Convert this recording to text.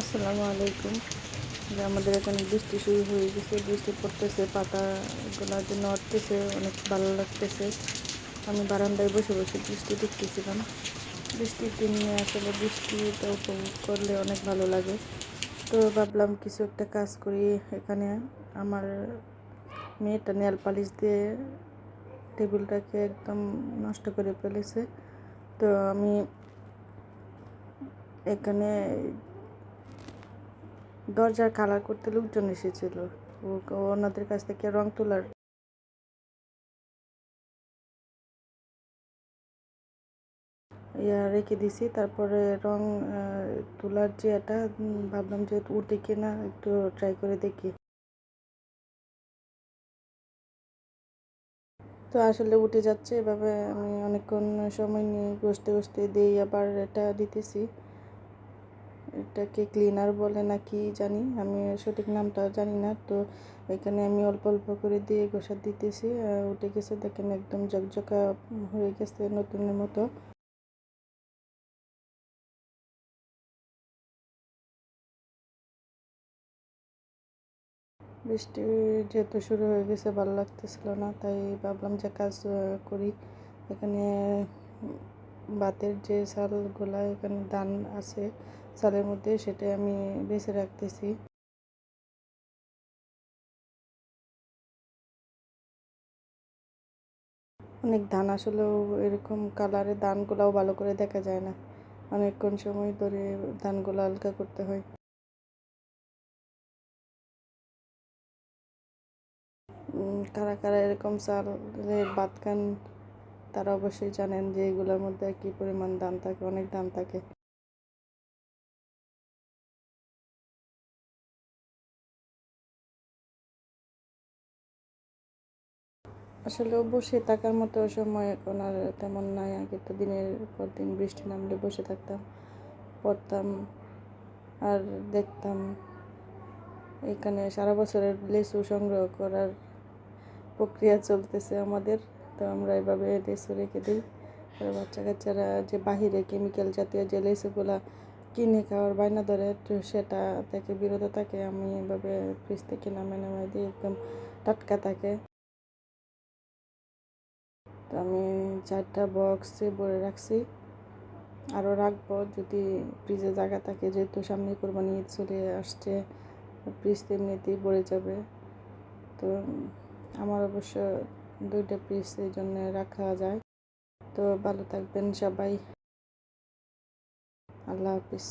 আসসালামু আলাইকুম। যে আমাদের এখানে বৃষ্টি শুরু হয়ে গেছে, বৃষ্টি পড়তেছে, পাতাগুলো যে নড়তেছে, অনেক ভালো লাগতেছে। আমি বারান্দায় বসে বসে বৃষ্টি দেখতেছিলাম। বৃষ্টির দিনে আসলে বৃষ্টিটা উপভোগ করলে অনেক ভালো লাগে। তো ভাবলাম কিছু একটা কাজ করি। এখানে আমার মেয়েটা নেল পালিশ দিয়ে টেবিলটাকে একদম নষ্ট করে ফেলেছে। তো আমি এখানে দরজার কালার করতে লোকজন এসেছিল। ওনাদের কাছ থেকে রং তোলার ইয়া রেখে দিছি। তারপরে রং তোলার যে এটা ভাবলাম যে উঠে কিনা, একটু ট্রাই করে দেখি। তো আসলে উঠে যাচ্ছে। এভাবে আমি অনেকক্ষণ সময় নিয়ে ঘষতে ঘষতে দিই আবার এটা দিতেছি। এটাকে ক্লিনার বলে না কি জানি, আমি সঠিক নামটা জানি না। তো এখানে আমি অল্প অল্প করে দিয়ে গোসা দিতেছি উঠে গেছে দেখেন একদম ঝকঝকা হয়ে গেছে নতুনের মতো। বৃষ্টি যেহেতু শুরু হয়ে গেছে, ভালো লাগতেছিল না, তাই ভাবলাম যে কাজ করি। এখানে বাতের যে চালগুলা, এখানে দান আছে চালের মধ্যে সেটা আমি বেছে রাখতেছি। অনেক ধান আসলেও এরকম কালারের ধানগুলাও ভালো করে দেখা যায় না। অনেকক্ষণ সময় ধরে ধানগুলো হালকা করতে হয়। কারা কারা এরকম চালের ভাত খান তারা অবশ্যই জানেন যে এগুলোর মধ্যে কি পরিমাণ দাম থাকে, অনেক দাম থাকে। আসলে বসে থাকার মতো সময় এখন আর তেমন নাই। আগে তো দিনের পর দিন বৃষ্টি নামলে বসে থাকতাম, পড়তাম আর দেখতাম। এখানে সারা বছরের লেসু সংগ্রহ করার প্রক্রিয়া চলতেছে আমাদের, তো আমরা এভাবে লেসু রেখে দিই। বাচ্চা কাচ্চারা যে বাহিরে কেমিক্যাল জাতীয় যে লেসুগুলা কিনে খাওয়ার বায়না ধরে, তো সেটা থেকে বিরত থাকে। আমি এভাবে ফ্রিজ থেকে নামে নামে দিই একদম টাটকা থাকে। তো আমি চারটা বক্সে ভরে রাখছি। আরও রাখব যদি ফ্রিজে জায়গা থাকে, যেহেতু সামনে কোরবানি ঈদ চলে আসছে ফ্রিজ এমনিতেই ভরে যাবে। তো আমার অবশ্য দুইটা পিস এই জন্য রাখা যায়। তো ভালো থাকবেন সবাই। আল্লাহ হাফিজ।